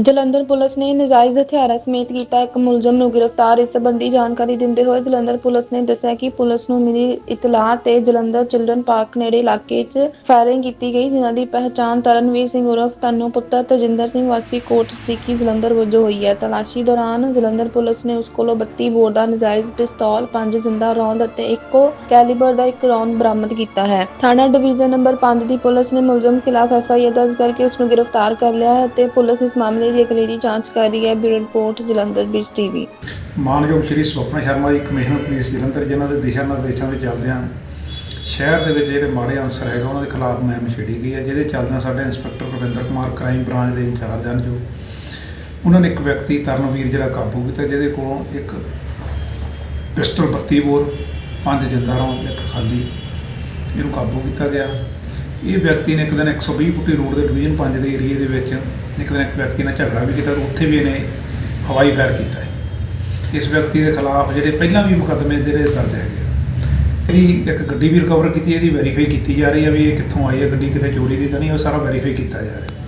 Jalandhar police ਨੇ ਨਜਾਇਜ਼ ਹਥਿਆਰਾਂ ਸਮੇਤ ਕੀਤਾ ਇੱਕ ਮੁਲਜ਼ਮ ਨੂੰ ਗ੍ਰਿਫਤਾਰ। ਇਸ ਸੰਬੰਧੀ ਜਾਣਕਾਰੀ ਦਿੰਦੇ ਹੋਏ ਜਲੰਧਰ ਪੁਲਿਸ ਨੇ ਦੱਸਿਆ ਕਿ ਪੁਲਿਸ ਨੂੰ ਮਿਲੀ ਇਤਲਾਹ ਤੇ ਜਲੰਧਰ ਚਿਲਡਰਨ ਪਾਰਕ ਨੇੜੇ ਇਲਾਕੇ 'ਚ ਫਾਇਰਿੰਗ ਕੀਤੀ ਗਈ, ਜਿਨ੍ਹਾਂ ਦੀ ਪਹਿਚਾਣ ਤਰਨਵੀਰ ਸਿੰਘ ਉਰਫ ਤਨੂ ਪੁੱਤਰ ਤਜਿੰਦਰ ਸਿੰਘ ਵਾਸੀ ਕੋਟ ਸਦੀਕੀ ਜਲੰਧਰ ਵਜੋਂ ਹੋਈ ਹੈ। ਤਲਾਸ਼ੀ ਦੌਰਾਨ ਜਲੰਧਰ ਪੁਲਿਸ ਨੇ ਉਸ ਕੋਲੋਂ 32 ਬੋਰ ਦਾ ਨਜਾਇਜ਼ ਪਿਸਤੌਲ 5 ਜ਼ਿੰਦਾ ਰੌਂਦ ਅਤੇ ਇੱਕੋ ਕੈਲੀਬਰ ਦਾ ਇੱਕ ਰੌਂਦ ਬਰਾਮਦ ਕੀਤਾ ਹੈ। ਥਾਣਾ ਡਿਵੀਜ਼ਨ ਨੰਬਰ 5 ਦੀ ਪੁਲਿਸ ਨੇ ਮੁਲਜ਼ਮ ਖਿਲਾਫ ਐਫ ਆਈ ਆਰ ਦਰਜ ਕਰਕੇ ਉਸ ਨੂੰ ਗ੍ਰਿਫਤਾਰ ਕਰ ਲਿਆ ਹੈ ਅਤੇ ਪੁਲਿਸ ਇਸ ਮਾਮਲੇ ਦੀ ਅਗਲੇਰੀ ਜਾਂਚ ਕਰ ਰਹੀ ਹੈ bureau report, Jalandhar biz TV. ਮਾਨਯੋਗ ਸ਼੍ਰੀ ਸਵਪਨ ਸ਼ਰਮਾ ਜੀ, ਕਮਿਸ਼ਨਰ ਪੁਲਿਸ ਜਲੰਧਰ, ਜਿਨ੍ਹਾਂ ਦੇ ਦਿਸ਼ਾ ਨਿਰਦੇਸ਼ਾਂ ਦੇ ਚੱਲਦਿਆਂ ਸ਼ਹਿਰ ਦੇ ਵਿੱਚ ਜਿਹੜੇ ਮਾੜੇ ਅਨਸਰ ਹੈਗਾ, ਉਹਨਾਂ ਦੇ ਖਿਲਾਫ ਮੁਹਿੰਮ ਛੇੜੀ ਗਈ ਹੈ, ਜਿਹਦੇ ਚੱਲਦਿਆਂ ਸਾਡੇ inspector Ravinder Kumar crime branch ਦੇ ਇੰਚਾਰਜ ਹਨ ਜੋ। ਉਹਨਾਂ ਨੇ ਇੱਕ ਵਿਅਕਤੀ, ਤਰਨਵੀਰ ਜਿਹੜਾ ਕਾਬੂ ਕੀਤਾ, ਜਿਹਦੇ ਕੋਲੋਂ ਇੱਕ ਪਿਸਟਲ 32 ਬੋਰ, ਪੰਜ ਜਿੰਦਾ ਰੌਂਦ, ਇੱਕ ਖਾਲੀ ਇਹਨੂੰ ਕਾਬੂ ਕੀਤਾ ਗਿਆ। ਇਹ ਵਿਅਕਤੀ ਨੇ ਇੱਕ ਦਿਨ 120 ਫੁੱਟੀ ਰੋਡ ਦੇ ਡਿਵੀਜ਼ਨ 5 ਦੇ ਏਰੀਏ ਦੇ ਵਿੱਚ ਇੱਕ ਦਿਨ ਇੱਕ ਵਿਅਕਤੀ ਨਾਲ ਝਗੜਾ ਵੀ ਕੀਤਾ ਤੇ ਉੱਥੇ ਵੀ ਇਹਨੇ ਹਵਾਈ ਫਾਇਰ ਕੀਤਾ ਹੈ ਇਸ ਵਿਅਕਤੀ ਦੇ ਖਿਲਾਫ ਜਿਹੜੇ ਪਹਿਲਾਂ ਵੀ ਮੁਕੱਦਮੇ ਦੇ ਦਰਜ ਹੈਗੇ ਆ। ਇਹਦੀ ਇੱਕ ਗੱਡੀ ਵੀ ਰਿਕਵਰ ਕੀਤੀ ਇਹਦੀ ਵੈਰੀਫਾਈ ਕੀਤੀ ਜਾ ਰਹੀ ਹੈ ਵੀ ਇਹ ਕਿੱਥੋਂ ਆਈ ਹੈ, ਗੱਡੀ ਕਿਤੇ ਚੋਰੀ ਦੀ ਤਾਂ ਨਹੀਂ, ਉਹ ਸਾਰਾ ਵੈਰੀਫਾਈ ਕੀਤਾ ਜਾ ਰਿਹਾ